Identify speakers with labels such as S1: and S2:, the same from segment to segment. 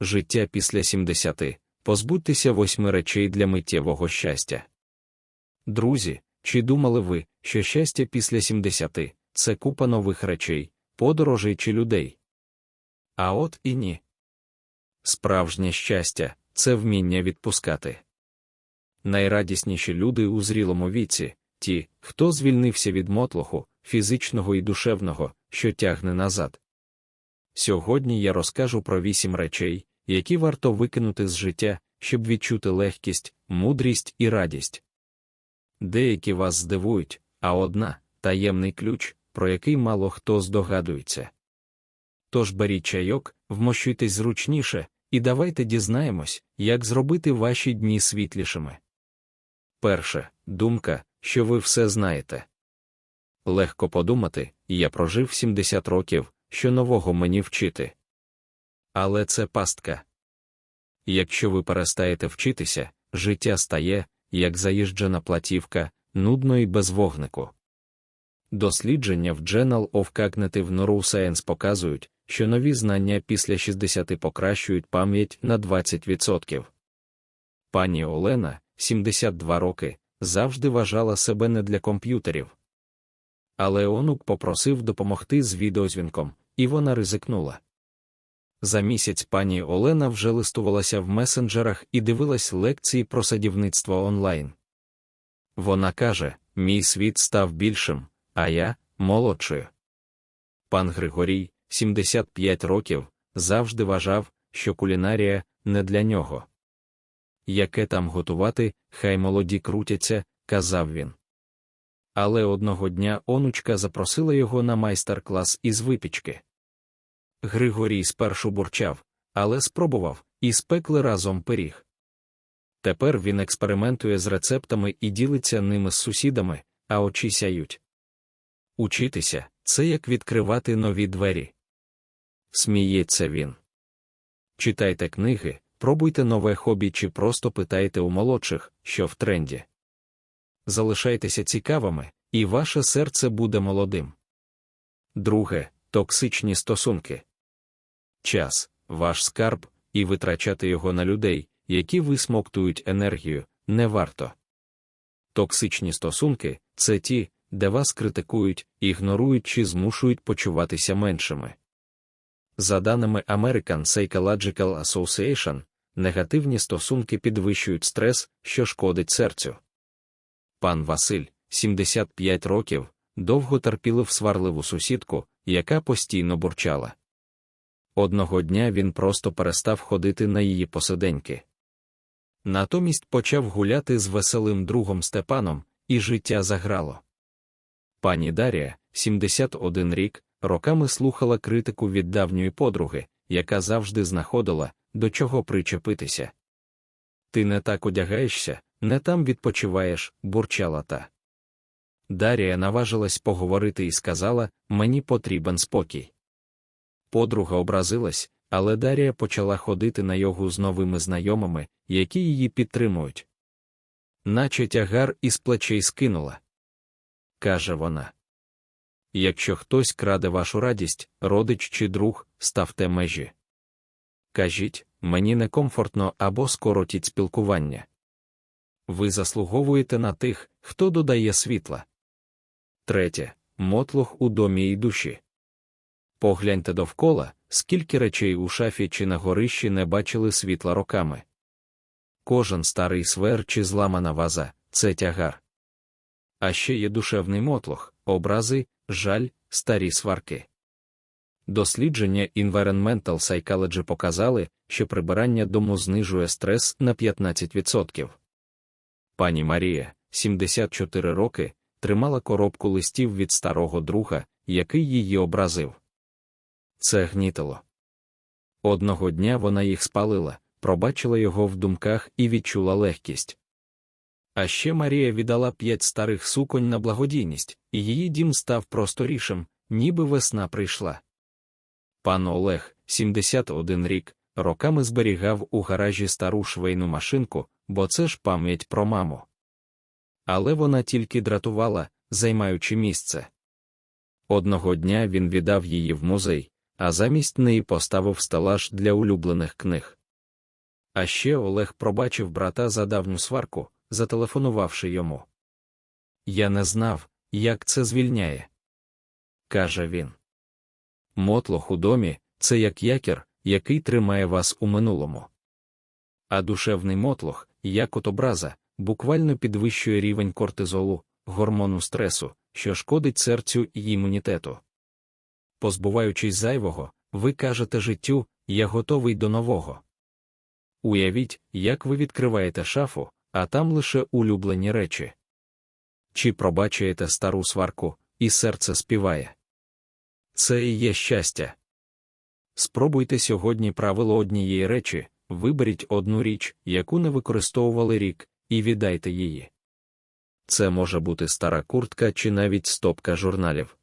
S1: Життя після 70. Позбудьтеся восьми речей для миттєвого щастя. Друзі, чи думали ви, що щастя після 70 – це купа нових речей, подорожей чи людей? А от і ні. Справжнє щастя це вміння відпускати. Найрадісніші люди у зрілому віці ті, хто звільнився від мотлоху, фізичного і душевного, що тягне назад. Сьогодні я розкажу про вісім речей, які варто викинути з життя, щоб відчути легкість, мудрість і радість. Деякі вас здивують, а одна таємний ключ, про який мало хто здогадується. Тож беріть чайок, вмощуйтесь зручніше, і давайте дізнаємось, як зробити ваші дні світлішими. Перше думка, що ви все знаєте. Легко подумати, я прожив 70 років, що нового мені вчити. Але це пастка. Якщо ви перестаєте вчитися, життя стає, як заїжджена платівка, нудно і без вогнику. Дослідження в Journal of Cognitive Neuroscience показують, що нові знання після 60 покращують пам'ять на 20%. Пані Олена, 72 роки, завжди вважала себе не для комп'ютерів. Але онук попросив допомогти з відеозвінком, і вона ризикнула. За місяць пані Олена вже листувалася в месенджерах і дивилась лекції про садівництво онлайн. Вона каже: Мій світ став більшим, а я молодшою. Пан Григорій, 75 років, завжди вважав, що кулінарія не для нього. Яке там готувати, хай молоді крутяться, казав він. Але одного дня онучка запросила його на майстер-клас із випічки. Григорій спершу бурчав, але спробував, і спекли разом пиріг. Тепер він експериментує з рецептами і ділиться ними з сусідами, а очі сяють. Учитися це як відкривати нові двері. Сміється він. Читайте книги, пробуйте нове хобі чи просто питайте у молодших, що в тренді. Залишайтеся цікавими, і ваше серце буде молодим. Друге токсичні стосунки. Час, ваш скарб, і витрачати його на людей, які висмоктують енергію, не варто. Токсичні стосунки це ті, де вас критикують, ігнорують чи змушують почуватися меншими. За даними American Psychological Association, негативні стосунки підвищують стрес, що шкодить серцю. Пан Василь, 75 років, довго терпілив сварливу сусідку, яка постійно бурчала. Одного дня він просто перестав ходити на її посиденьки. Натомість почав гуляти з веселим другом Степаном, і життя заграло. Пані Дарія, 71 рік, роками слухала критику від давньої подруги, яка завжди знаходила, до чого причепитися. Ти не так одягаєшся, не там відпочиваєш, бурчала та. Дарія наважилась поговорити і сказала мені потрібен спокій. Подруга образилась, але Дарія почала ходити на йогу з новими знайомими, які її підтримують. Наче тягар із плечей скинула. Каже вона. Якщо хтось краде вашу радість, родич чи друг, ставте межі. Кажіть, мені некомфортно або скоротіть спілкування. Ви заслуговуєте на тих, хто додає світла. Третє мотлох у домі і душі. Погляньте довкола, скільки речей у шафі чи на горищі не бачили світла роками. Кожен старий свер чи зламана ваза це тягар. А ще є душевний мотлох, образи, жаль, старі сварки. Дослідження Environmental Psychology показали, що прибирання дому знижує стрес на 15%. Пані Марія, 74 роки, тримала коробку листів від старого друга, який її образив. Це гнітило. Одного дня вона їх спалила, пробачила його в думках і відчула легкість. А ще Марія віддала п'ять старих суконь на благодійність, і її дім став просторішим, ніби весна прийшла. Пан Олег, 71 рік, роками зберігав у гаражі стару швейну машинку, бо це ж пам'ять про маму. Але вона тільки дратувала, займаючи місце. Одного дня він віддав її в музей, а замість неї поставив стелаж для улюблених книг. А ще Олег пробачив брата за давню сварку, зателефонувавши йому. Я не знав, як це звільняє. каже він. Мотлох у домі це як якір, який тримає вас у минулому. А душевний мотлох, як от образа, буквально підвищує рівень кортизолу, гормону стресу, що шкодить серцю і імунітету. Позбуваючись зайвого, ви кажете життю, я готовий до нового. Уявіть, як ви відкриваєте шафу, а там лише улюблені речі. Чи пробачуєте стару сварку, і серце співає. Це і є щастя. Спробуйте сьогодні правило однієї речі, виберіть одну річ, яку не використовували рік, і віддайте її. Це може бути стара куртка чи навіть стопка журналів.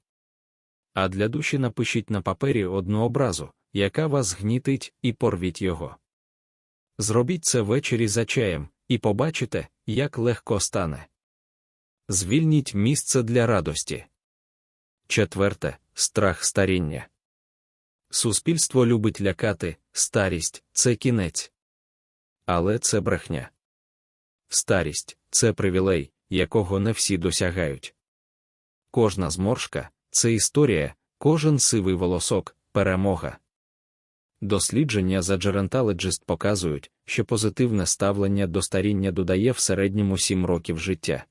S1: А для душі напишіть на папері одну образу, яка вас гнітить, і порвіть його. Зробіть це ввечері за чаєм, і побачите, як легко стане. Звільніть місце для радості. Четверте страх старіння. Суспільство любить лякати, старість це кінець. Але це брехня. Старість це привілей, якого не всі досягають. Кожна зморшка це історія, кожен сивий волосок перемога. Дослідження за Gerontologist показують, що позитивне ставлення до старіння додає в середньому 7 років життя.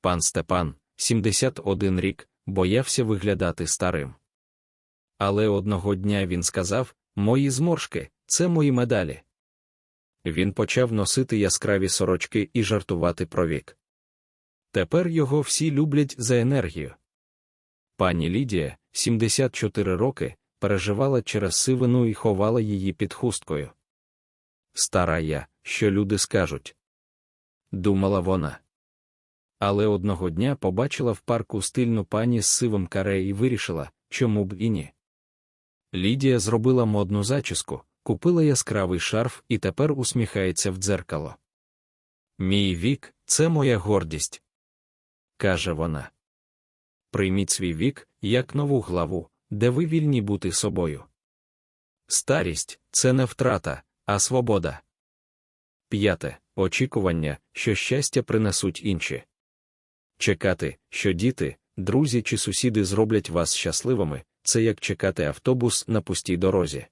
S1: Пан Степан, 71 рік, боявся виглядати старим. Але одного дня він сказав: Мої зморшки це мої медалі. Він почав носити яскраві сорочки і жартувати про вік. Тепер його всі люблять за енергію. Пані Лідія, 74 роки, переживала через сивину і ховала її під хусткою. Стара я, що люди скажуть. Думала вона. Але одного дня побачила в парку стильну пані з сивим каре і вирішила, чому б і ні. Лідія зробила модну зачіску, купила яскравий шарф і тепер усміхається в дзеркало. Мій вік це моя гордість, каже вона. Прийміть свій вік як нову главу, де ви вільні бути собою. Старість це не втрата, а свобода. П'яте очікування, що щастя принесуть інші. Чекати, що діти, друзі чи сусіди зроблять вас щасливими, це як чекати автобус на пустій дорозі.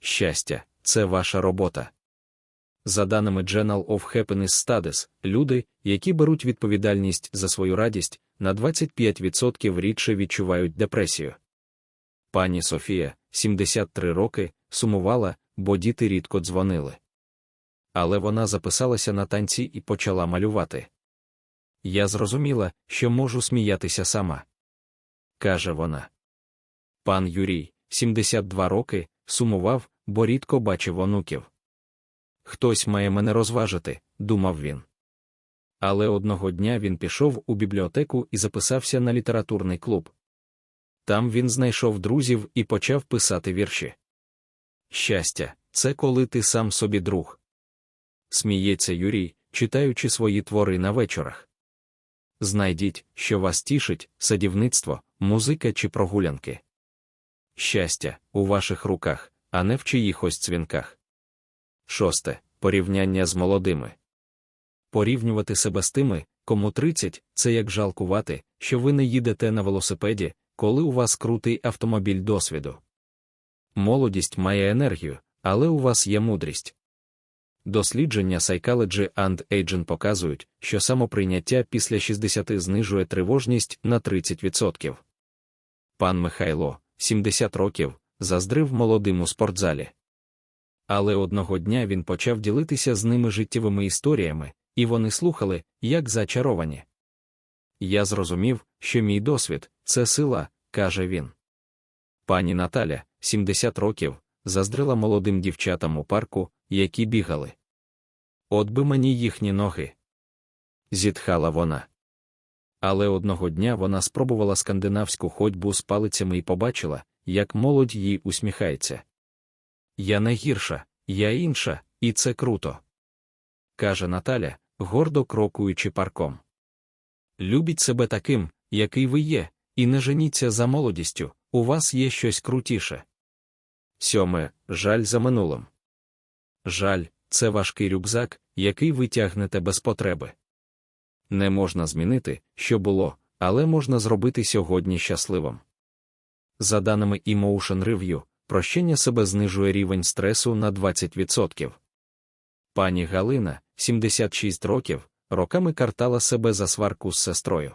S1: Щастя, це ваша робота. За даними Journal of Happiness Studies, люди, які беруть відповідальність за свою радість, на 25% рідше відчувають депресію. Пані Софія, 73 роки, сумувала, бо діти рідко дзвонили. Але вона записалася на танці і почала малювати. Я зрозуміла, що можу сміятися сама. каже вона. Пан Юрій, 72 роки, сумував, бо рідко бачив онуків. Хтось має мене розважити, думав він. Але одного дня він пішов у бібліотеку і записався на літературний клуб. Там він знайшов друзів і почав писати вірші. Щастя, це коли ти сам собі друг. Сміється Юрій, читаючи свої твори на вечорах. Знайдіть, що вас тішить, садівництво, музика чи прогулянки. Щастя у ваших руках, а не в чиїхось цвінках. Шосте порівняння з молодими. Порівнювати себе з тими, кому 30, це як жалкувати, що ви не їдете на велосипеді, коли у вас крутий автомобіль досвіду. Молодість має енергію, але у вас є мудрість. Дослідження Psychology and Aging показують, що самоприйняття після 60 знижує тривожність на 30%. Пан Михайло, 70 років, заздрив молодим у спортзалі. Але одного дня він почав ділитися з ними життєвими історіями, і вони слухали, як зачаровані. Я зрозумів, що мій досвід це сила, каже він. Пані Наталя, 70 років, заздрила молодим дівчатам у парку, які бігали. От би мені їхні ноги. Зітхала вона. Але одного дня вона спробувала скандинавську ходьбу з палицями і побачила, як молодь їй усміхається. Я не гірша, я інша, і це круто. каже Наталя, гордо крокуючи парком. Любіть себе таким, який ви є, і не женіться за молодістю, у вас є щось крутіше. Сьоме жаль за минулим. Жаль це важкий рюкзак, який ви тягнете без потреби. Не можна змінити, що було, але можна зробити сьогодні щасливим. За даними Emotion Review, прощення себе знижує рівень стресу на 20%. Пані Галина, 76 років, роками картала себе за сварку з сестрою.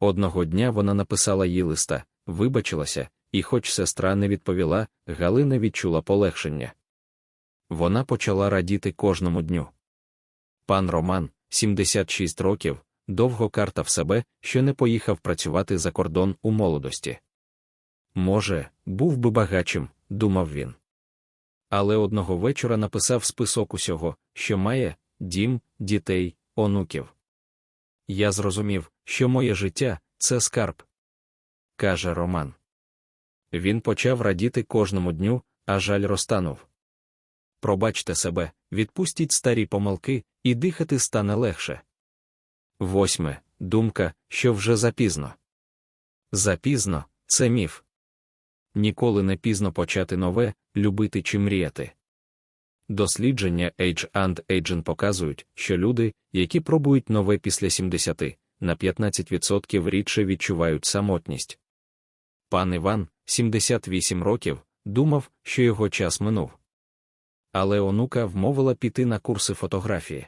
S1: Одного дня вона написала їй листа, вибачилася, і, хоч сестра не відповіла, Галина відчула полегшення. Вона почала радіти кожному дню. Пан Роман, 76 років, довго картав себе, що не поїхав працювати за кордон у молодості. Може, був би багачим, думав він. Але одного вечора написав список усього, що має дім, дітей, онуків. Я зрозумів, що моє життя це скарб, каже Роман. Він почав радіти кожному дню, а жаль розтанув. Пробачте себе, відпустіть старі помилки, і дихати стане легше. Восьме думка, що вже запізно. Запізно це міф. Ніколи не пізно почати нове, любити чи мріяти. Дослідження Age and Agent показують, що люди, які пробують нове після 70, на 15% рідше відчувають самотність. Пан Іван, 78 років, думав, що його час минув. Але онука вмовила піти на курси фотографії.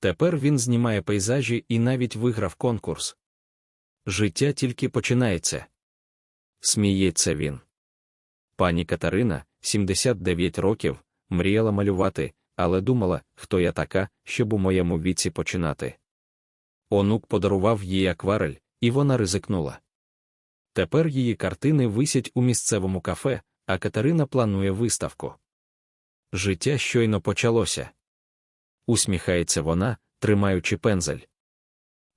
S1: Тепер він знімає пейзажі і навіть виграв конкурс. Життя тільки починається. Сміється він. Пані Катерина, 79 років, мріяла малювати, але думала, хто я така, щоб у моєму віці починати. Онук подарував їй акварель, і вона ризикнула. Тепер її картини висять у місцевому кафе, а Катерина планує виставку. Життя щойно почалося. Усміхається вона, тримаючи пензель.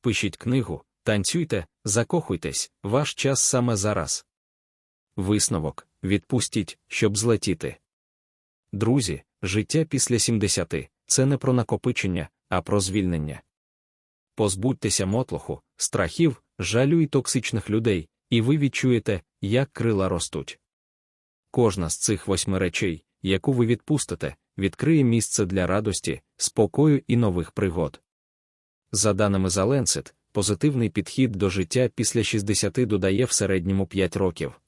S1: Пишіть книгу, танцюйте, закохуйтесь, ваш час саме зараз. Висновок відпустіть, щоб злетіти. Друзі, життя після 70 це не про накопичення, а про звільнення. Позбудьтеся мотлоху, страхів, жалю і токсичних людей, і ви відчуєте, як крила ростуть. Кожна з цих восьми речей, яку ви відпустите, відкриє місце для радості, спокою і нових пригод. За даними Lancet, позитивний підхід до життя після 60 додає в середньому 5 років.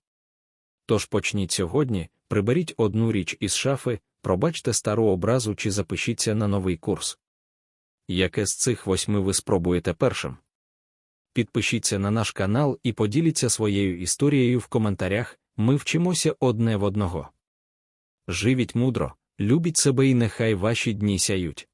S1: Тож почніть сьогодні, приберіть одну річ із шафи, пробачте стару образу чи запишіться на новий курс. Яке з цих восьми ви спробуєте першим? Підпишіться на наш канал і поділіться своєю історією в коментарях. Ми вчимося одне в одного. Живіть мудро, любіть себе і нехай ваші дні сяють.